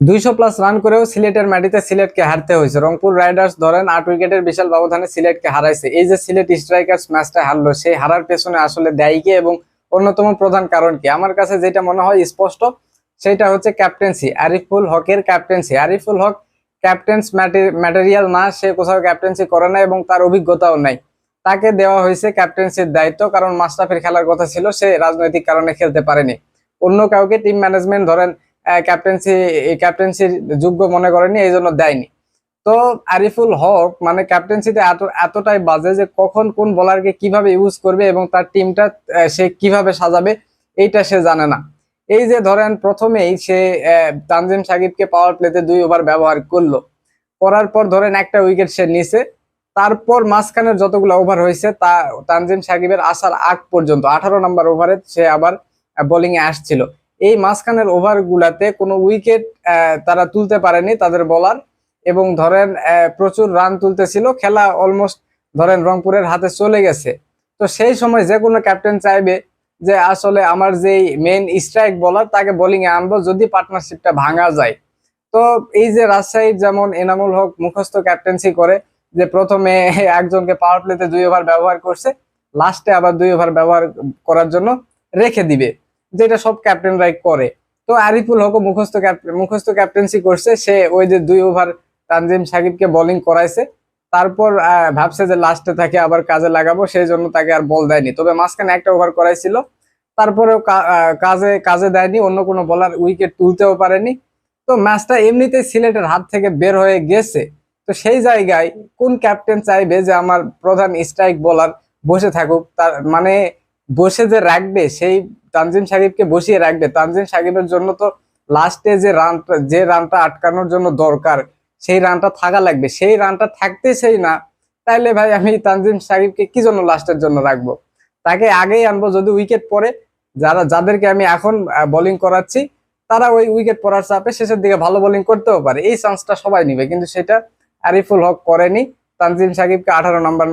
দুইশো plus run করেও সিলেটের মাটিতে সিলেটকে হারতে হয়েছে। রংপুর রাইডার্স ধরেন আট উইকেটের বিশাল ব্যবধানে সিলেটকে হারাইছে। এই যে সিলেট স্ট্রাইকার্স ম্যাচটা হারলো, সেই হারার পেছনে আসলে দায়ী কে এবং অন্যতম প্রধান কারণ কি? আমার কাছে যেটা মনে হয় স্পষ্ট, সেটা হচ্ছে ক্যাপ্টেন্সি আরিফুল হকের captaincy Ariful Haque captaincy material না, সে কোথাও ক্যাপ্টেন্সি করে না এবং তার অভিজ্ঞতাও নাই। তাকে দেওয়া হয়েছে ক্যাপ্টেন্সির দায়িত্ব, কারণ মাস্টাফের খেলার কথা ছিল, সে রাজনৈতিক কারণে খেলতে পারেনি। অন্য কাউকে টিম ম্যানেজমেন্ট ধরেন ক্যাপ্টেন্সি ক্যাপ্টেন্সির যোগ্য মনে করেনি, এই জন্য দেয়নি। তো আরিফুল হক মানে ক্যাপ্টেন্সিতে এত, এতটাই বাজে যে কখন কোন বলারকে কীভাবে ইউজ করবে এবং তার টিমটা সে কীভাবে সাজাবে, এইটা সে জানে না। এই যে ধরেন প্রথমেই সে তানজিম সাকিবকে পাওয়ার প্লেতে দুই ওভার ব্যবহার করল। করার পর ধরেন একটা উইকেট সে নিছে, তারপর মাঝখানের যতগুলো ওভার হয়েছে, তা, তানজিম সাকিবের আসার আগ পর্যন্ত, আঠারো নম্বর ওভারে সে আবার বোলিংয়ে আসছিল। এই মাঝখানের ওভার গুলাতে কোনো উইকেট তারা তুলতে পারেনি তাদের বলার। এবং ধরেন প্রচুর রান তুলতেছিল, খেলা অলমোস্ট ধরেন রংপুরের হাতে চলে গেছে। তো সেই সময় যে কোনো ক্যাপ্টেন চাইবে যে আসলে আমার যে মেন স্ট্রাইক বলার তাকে বোলিং এ আনব যদি পার্টনারশিপটা ভাঙা যায়। তো এই যে রাজশাহীর যেমন এনামুল হক মুখস্থ ক্যাপ্টেন্সি করে যে প্রথমে একজনকে পাওয়ার প্লেতে দুই ওভার ব্যবহার করছে লাস্টে আবার দুই ওভার ব্যবহার করার জন্য রেখে দিবে। যেটা সব ক্যাপ্টেনরাই করে। তো আরিফুল হক মুখস্থ মুখস্থ ক্যাপ্টেন্সি করছে। সে ওই যে দুই ওভার তানজিম সাকিবকে বোলিং করাইছে। তারপর ভাবছে যে লাস্টে তাকে আবার কাজে লাগাবো সেই জন্য তাকে আর বল দেয়নি। তবে মাঝখানে একটা ওভার করাইছিল। তারপরেও কাজে কাজে দেয়নি, অন্য কোনো বলার উইকেট তুলতেও পারেনি। তো ম্যাচটা এমনিতেই সিলেটের হাত থেকে বের হয়ে গেছে। তো সেই জায়গায় কোন ক্যাপ্টেন চাইবে যে আমার প্রধান স্ট্রাইক বোলার বসে থাকুক? তার মানে বসে যে রাখবে, সেই তানজিম সাকিবকে বসিয়ে রাখবে। তানজিম সাকিবের জন্য তো লাস্টে যে রানটা যে রানটা আটকানোর জন্য দরকার, সেই রানটা থাকা লাগবে। সেই রানটা থাকতেছেই না, তাইলে ভাই আমি তানজিম সাকিবকে কি জন্য লাস্টের জন্য রাখব? তাকে আগেই আনব যদি উইকেট পড়ে। যারা যাদেরকে আমি এখন বোলিং করাচ্ছি, তারা ওই উইকেট পড়ার চাপে শেষের দিকে ভালো বোলিং করতেও পারে। এই চান্সটা সবাই নিবে, কিন্তু সেটা আরিফুল হক করেনি। তানজিম সাকিবকে আঠারো নম্বর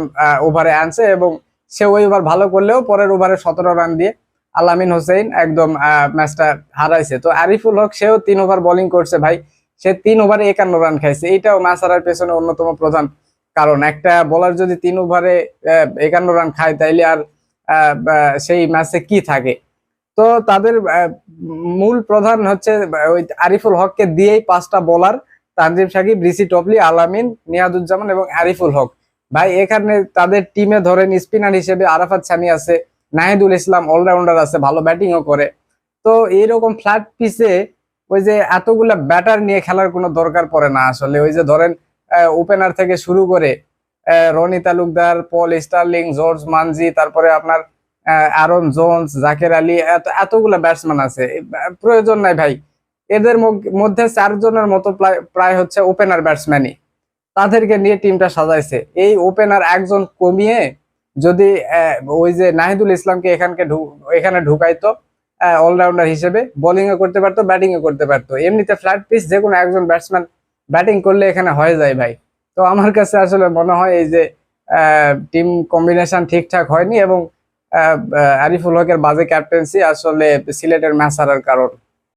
ওভারে আনছে এবং সে ওই ওভার ভালো করলেও পরের ওভারে সতেরো রান দিয়ে আলামিন হোসেন একদম ম্যাচটা হারাইছে। তো আরিফুল হক, সেও তিন ওভার বোলিং করছে ভাই। সে তিন ওভারে একান্ন রান খাইছে। এইটাও ম্যাচ হারার পেছনে অন্যতম প্রধান কারণ। একটা বোলার যদি তিন ওভারে একান্ন রান খায়, তাইলে আর সেই ম্যাচে কি থাকে? তো তাদের মূল প্রধান হচ্ছে ওই আরিফুল হককে দিয়েই পাঁচটা bowler Tanzim Sakib Reece Topley, Alamin Nihaduzzaman এবং আরিফুল হক। ভাই, এখানে তাদের টিমে ধরেন স্পিনার হিসেবে আরাফাত সানি আছে। নাহিদুল ইসলাম অলরাউন্ডার আছে, ভালো ব্যাটিংও করে। তো এইরকম ফ্ল্যাট পিচে ওই যে এতগুলা ব্যাটার নিয়ে খেলার কোনো দরকার পড়ে না আসলে। ওই যে ধরেন ওপেনার থেকে শুরু করে Ronny Talukdar, Paul Stirling, George Munsey, তারপরে আপনার আরন জোন্স জাকের আলী, এত, এতগুলা ব্যাটসম্যান আছে। প্রয়োজন নাই ভাই। এদের মধ্যে চারজনের মতো প্রায় হচ্ছে ওপেনার ব্যাটসম্যানই তাদেরকে নিয়ে টিমটা সাজাইছে। এই ওপেনার একজন কমিয়ে যদি ওই যে নাহিদুল ইসলামকে এখানকে এখানে ঢুকাইতো অলরাউন্ডার হিসেবে বোলিং ও করতে পারতো ব্যাটিং ও করতে পারতো। এমনিতে ফ্ল্যাট পিচ যে কোনো একজন ব্যাটসম্যান ব্যাটিং করলে এখানে হয়ে যায় ভাই। তো আমার কাছে আসলে মনে হয় এই যে টিম কম্বিনেশন ঠিকঠাক হয়নি এবং আরিফুল হকের বাজে ক্যাপ্টেন্সি আসলে সিলেটের ম্যাচ হারার কারণ।